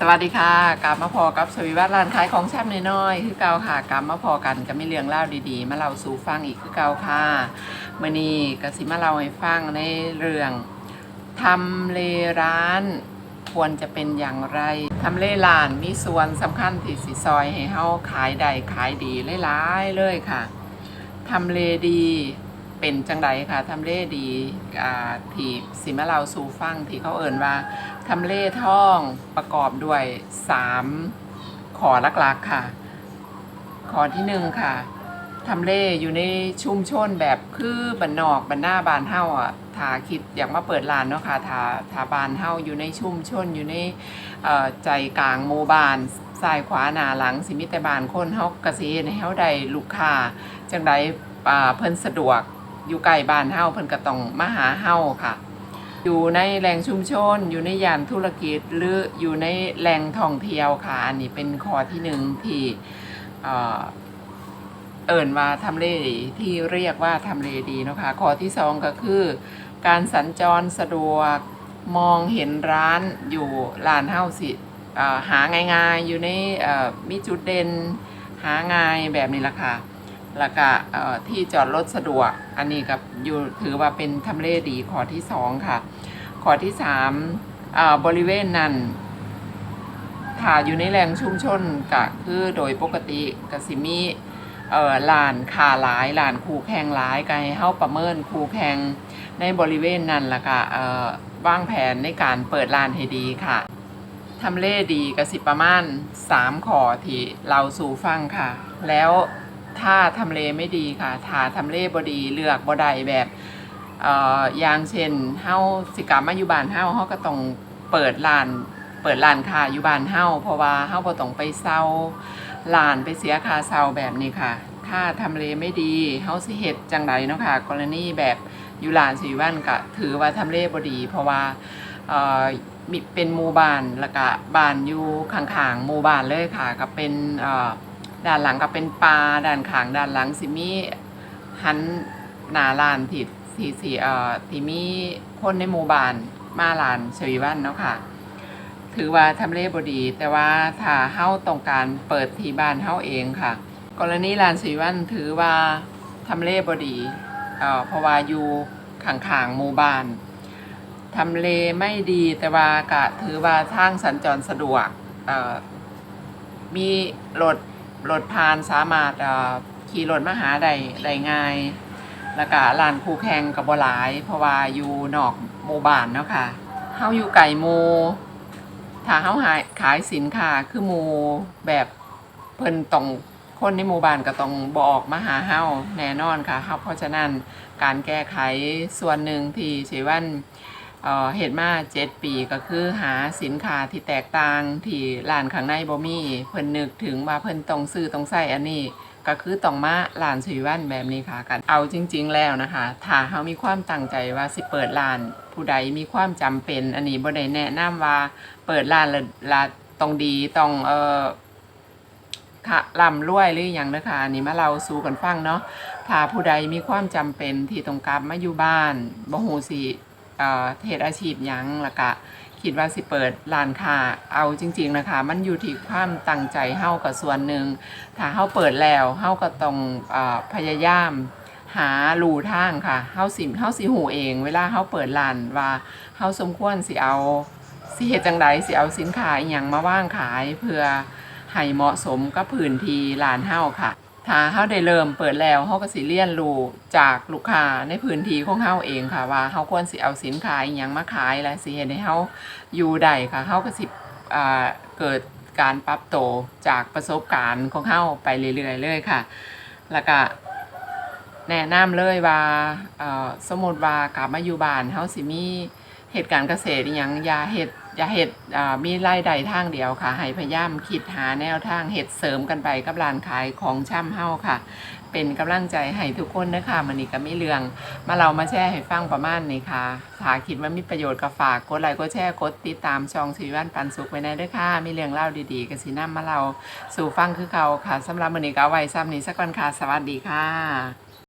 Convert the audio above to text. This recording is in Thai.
สวัสดีค่ะกลับมาพอกับสวีวัฒน์ร้านขายของแซ่บน้อยๆคือเก่าค่ะกลับมาพอกันก็มีเรื่องเล่าดีๆ มาเล่าสู่ฟังอีกคือเก่าค่ะมื่อนี้ก็สิมาเล่าให้ฟังในเรื่องทำเลร้านควรจะเป็นอย่างไรทำเลร้านมีส่วนสำคัญที่สิซอยให้เฮาขายได้ขายดีหลายๆเลยค่ะทำเลดี เป็นจังไดค่ะทำเลดีอ่าที่สิมาเล่าสู่ฟังที่เขาเอ่นว่าทำเลท่องประกอบด้วยสามขอหลักๆค่ะ ขอที่หนึ่งค่ะทำเลอยู่ในชุมชนแบบคือบันนอกบันหน้าบานเฮ้าอะถาคิดอยากมาเปิดร้านเนาะค่ะถาถาบานเฮ้าอยู่ในชุมชนอยู่ในใจกลางหมู่บ้านซ้ายขวาหนาหลังสิมีแต่บ้านคนเฮากระสีในเฮาได้ลูกค้าจังไดเพิ่นสะดวก อยู่ใกล้บ้านเฮาเพิ่นก็ต้องมาหาเฮาค่ะ อยู่ในแหล่งชุมชน อยู่ในย่านธุรกิจหรืออยู่ในแหล่งท่องเที่ยวค่ะ อันนี้เป็นข้อที่หนึ่งที่เอ่อเอิ่นว่าทำเลดีที่เรียกว่าทำเลดีนะคะข้อที่สองก็คือ การสัญจรสะดวกมองเห็นร้านอยู่ร้านเฮาสิหาง่ายๆอยู่ในมีจุดเด่นหาง่ายแบบนี้ละค่ะ แล้วก็ที่จอดรถสะดวก อันนี้กับอยู่ถือว่าเป็นทำเลดีข้อที่สองค่ะข้อที่สามเอ่อบริเวณนั้นถ้าอยู่ในแหล่งชุมชนก็คือโดยปกติกสิมีเอ่อลานคาหลายลานคูแข่งหลายก็ให้เฮาประเมินคูแข่งในบริเวณนั้นแล้วก็เอ่อวางแผนในการเปิดลานให้ดีค่ะทำเลดีกสิประมาณ 3ข้อที่เราสู่ฟังค่ะ แล้ว ถ้าทำเลไม่ดีค่ะถ้าทำเลบดีเลือกบ่ได้แบบเอ่ออย่างเช่นเฮาสิกลับมาอยู่บ้านเฮาเฮาก็ต้องเปิดร้านเปิดร้านค้าอยู่บ้านเฮาเพราะว่าเฮาบ่ต้องไปเซาร้านไปเสียค่าเซาแบบนี้ค่ะ ถ้าทำเลไม่ดีเฮาสิเฮ็ดจังไดเนาะค่ะ กรณีแบบอยู่ร้านสีวันก็ถือว่าทำเลบ่ดี เพราะว่าเอ่อมีเป็นหมู่บ้านแล้วก็บ้านอยู่ข้างๆหมู่บ้านเลยค่ะ ก็เป็นเอ่อ ด้านหลังก็เป็นป่าด้านข้างด้านหลังสิมีหันหนาร้านที่ที่ที่เอ่อที่มีคนในหมู่บ้านมาลานชวีวันเนาะค่ะ ถือว่าทำเลบดี แต่ว่าถ้าเฮ้าต้องการเปิดที่บ้านเฮ้าเองค่ะ กรณีลานชวีวันถือว่าทำเลบดีเอ่อเพราะว่าอยู่ข้างๆหมู่บ้านทำเลไม่ดีแต่ว่าก็ถือว่าทางสัญจรสะดวกเอ่อมีรถ รถผ่านสามารถขี่รถมาหาได้ได้ง่าย แล้วก็ร้านคู่แข่งกับบหลาย เพราะว่าอยู่นอกหมู่บ้านเนาะค่ะเฮาอยู่ไก่หมู่ถ้าเฮาหายขายสินค้าคือหมู่แบบเพิ่นต้องคนในหมู่บ้านก็ต้องบอกมาหาเฮาแน่นอนค่ะเฮาเพราะฉะนั้นการแก้ไขส่วนหนึ่งที่สิวัน เอ่อเฮ็ดมา7ปีก็คือหาสินค้าที่แตกต่างที่ร้านข้างในบ่มีเพิ่นนึกถึงว่าเพิ่นต้องซื้อต้องใช้อันนี้ ก็คือต้องมาร้านสีวันแบบนี้ค่ะกันเอาจริง ๆ แล้วนะคะ ถ้าเขามีความตั้งใจว่าสิเปิดร้าน ผู้ใดมีความจำเป็น อันนี้บ่ได้แนะนำว่าเปิดร้านแล้วละต้องดีต้องเอ่อค่ะร่ำรวยหรืออย่างนะคะอันนี้มาเราสู่กันฟังเนาะถ้าผู้ใดมีความจำเป็นที่ต้องกลับมาอยู่บ้านบ่ฮู้สิ เอ่อเฮ็ดอาชีพหยังแล้วก็คิดว่าสิเปิดร้านค้าเอาจริง ๆนะคะ มันอยู่ที่ความตั้งใจเฮากับส่วนหนึ่งถ้าเฮาเปิดแล้วเฮาก็ต้องเออพยายาม หารูทางค่ะเฮาสิเฮาสิหูเอง เวลาเฮาเปิดร้านว่าเฮาสมควรสิเอาสิเฮ็ดจังใดสิเอาสินค้าอหยังมาว่างขายเพื่อให้เหมาะสมกับพื้นที่ร้านเฮาค่ะ ถ้าเฮาได้เริ่มเปิดแล้วเฮาก็สิเรียนรู้จากลูกค้าในพื้นที่ของเฮาเองค่ะว่าเฮาควรสิเอาสินค้าอหยังมาขายและสิเฮ็ดให้เฮาอยู่ได้ค่ะเฮาก็สิอ่าเกิดการปรับโตวจากประสบการณ์ของเฮาไปเรื่อยๆเลยค่ะ แล้วก็แนะนำเลยว่าเอ่อสมมติว่ากลับมาอยู่บ้านเฮาสิมี เหตุการณ์เกษตรอหยังอย่าเฮ็ดอย่าเฮ็ดอ่ามีรายได้ทางเดียวค่ะ ให้พยายามคิดหาแนวทางเฮ็ดเสริมกันไปกับร้านขายของช่ำเฮาค่ะ เป็นกำลังใจให้ทุกคนนะคะมันนี้ก็มีเรื่อง มาเรามาแชร์ให้ฟังประมาณนี้ค่ะถ้าคิดว่ามีประโยชน์ก็ฝากกดไลค์กดแชร์กดติดตามช่องชีวันปันสุขไว้ในด้วยค่ะ มีเรื่องเล่าดีๆกับสีน้ำมาเราสู่ฟังคือเขาค่ะสำหรับมื้อนี้ก็เอาไว้ซ้ำนี้สักวันค่ะสวัสดีค่ะ